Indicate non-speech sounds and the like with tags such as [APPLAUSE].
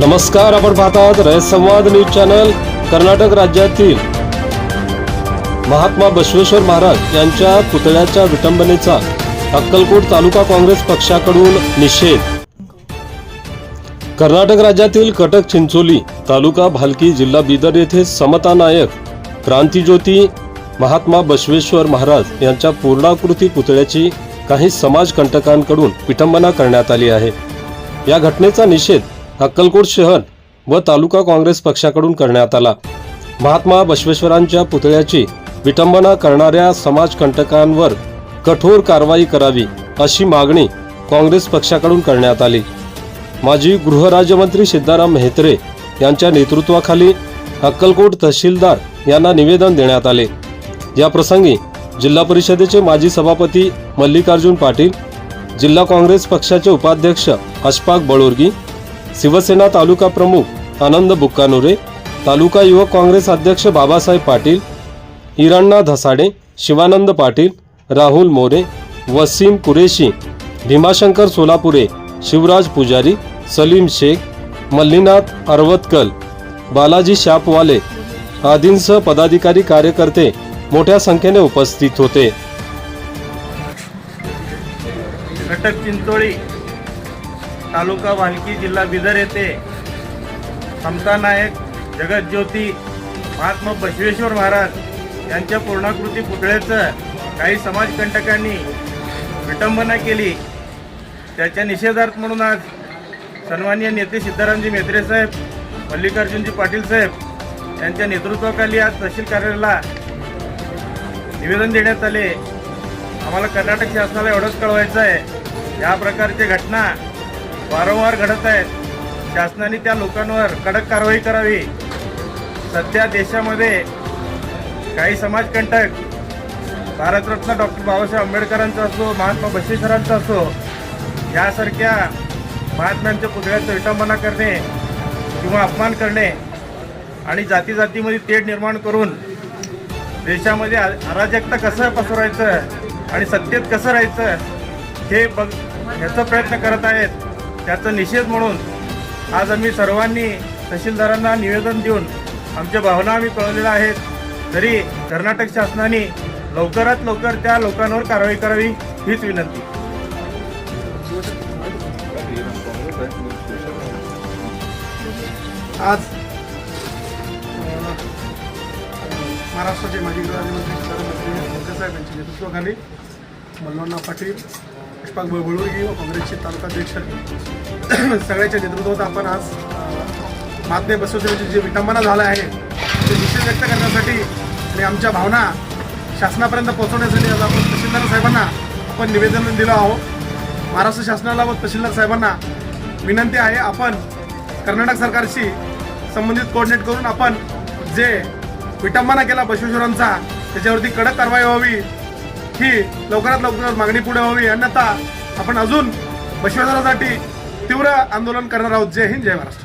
नमस्कार आपण पाहतात रयत संवाद न्यूज चॅनल कर्नाटक राज्यातील महात्मा बसवेश्वर महाराज यांच्या पुतळ्याच्या विटंबनेचा अक्कलकोट तालुका काँग्रेस पक्षाकडून निषेध. कर्नाटक राज्यातील कटक चिंचोली तालुका भालकी जिल्हा बिदर येथे समता नायक क्रांतीज्योती महात्मा बसवेश्वर महाराज यांच्या पूर्णाकृती पुतळ्याची काही समाजकंटकांकडून विटंबना करण्यात आली आहे. या घटनेचा निषेध अक्कलकोट शहर व तालुका काँग्रेस पक्षाकडून करण्यात आला. महात्मा बसवेश्वरांच्या पुतळ्याची विटंबना करणाऱ्या समाजकंटकांवर कठोर कारवाई करावी अशी मागणी काँग्रेस पक्षाकडून करण्यात आली. माजी गृहराज्यमंत्री सिद्धाराम मेहत्रे यांच्या नेतृत्वाखाली अक्कलकोट तहसीलदार यांना निवेदन देण्यात आले. या प्रसंगी जिल्हा परिषदेचे माजी सभापती मल्लिकार्जुन पाटील जिल्हा काँग्रेस पक्षाचे उपाध्यक्ष अशफाक बळोरगी शिवसेना तालुका प्रमुख आनंद बुक्कानुरे तालुका युवक काँग्रेस अध्यक्ष बाबासाहेब पाटील इराण्णा धसाडे शिवानंद पाटील राहुल मोरे वसीम कुरेशी भीमाशंकर सोलापुरे शिवराज पुजारी सलीम शेख मल्लीनाथ अरवतकल बालाजी शापवाले आदींसह पदाधिकारी कार्यकर्ते मोठ्या संख्येने उपस्थित होते. घटक चिंचोळी तालुका वालकी जिल्हा बिदर येथे समता नायक जगज्योती महात्मा बसवेश्वर महाराज यांच्या पूर्णाकृती पुतळ्याचं काही समाजकंटकांनी विटंबना केली. त्याच्या निषेधार्थ म्हणून आज सन्माननीय नेते सिद्धारामजी मेत्रे साहेब मल्लिकार्जुनजी पाटील साहेब यांच्या नेतृत्वाखाली आज तहसील कार्यालयाला निवेदन देण्यात आले. आम्हाला कर्नाटक शासनाला एवढंच कळवायचं आहे. या प्रकारच्या घटना वारंवार घडत आहेत. शासनाने त्या लोकांवर कडक कारवाई करावी. सध्या देशामध्ये काही समाजकंटक भारतरत्न डॉक्टर बाबासाहेब आंबेडकरांचा असो महात्मा बसवेश्वरांचा असो यासारख्या महात्म्यांच्या पुतळ्याचं विटंबना करणे किंवा अपमान करणे आणि जाती जातीमध्ये तेढ निर्माण करून देशामध्ये अराजकता कसं पसरवायचं आणि सत्तेत कसं राहायचं हे बघ ह्याचा प्रयत्न करत आहेत. त्याचा निषेध म्हणून आज आम्ही सर्वांनी तहसीलदारांना निवेदन देऊन आमच्या भावना आम्ही कळवलेल्या आहेत. तरी कर्नाटक शासनाने लवकरात लवकर त्या लोकांवर कारवाई करावी हीच विनंती. आज महाराष्ट्राचे माजी गृहराज्यमंत्री साहेब यांच्या नेतृत्वाखाली मल्हारराव पाटील पुष्पाक बळबळुर्गी व काँग्रेसचे तालुकाध्यक्ष [COUGHS] सगळ्याच्या नेतृत्वात आपण आज अ, महात्मे जी विटंबना झालं आहे ते निषेध व्यक्त करण्यासाठी आणि आमच्या भावना शासनापर्यंत पोहोचवण्यासाठी आज आपण तहसीलदार साहेबांना आपण निवेदन दिलं आहोत महाराष्ट्र शासनाला व तहसीलदार साहेबांना विनंती आहे आपण कर्नाटक सरकारशी संबंधित कोऑर्डिनेट करून आपण जे विटंबना केला बसवेश्वरांचा त्याच्यावरती कडक कारवाई व्हावी. ही लवकरात लवकर मागणी पुढे व्हावी. अन्यथा आपण अजून बसवेश्वरासाठी तीव्र आंदोलन करणार आहोत. जय हिंद जय महाराष्ट्र.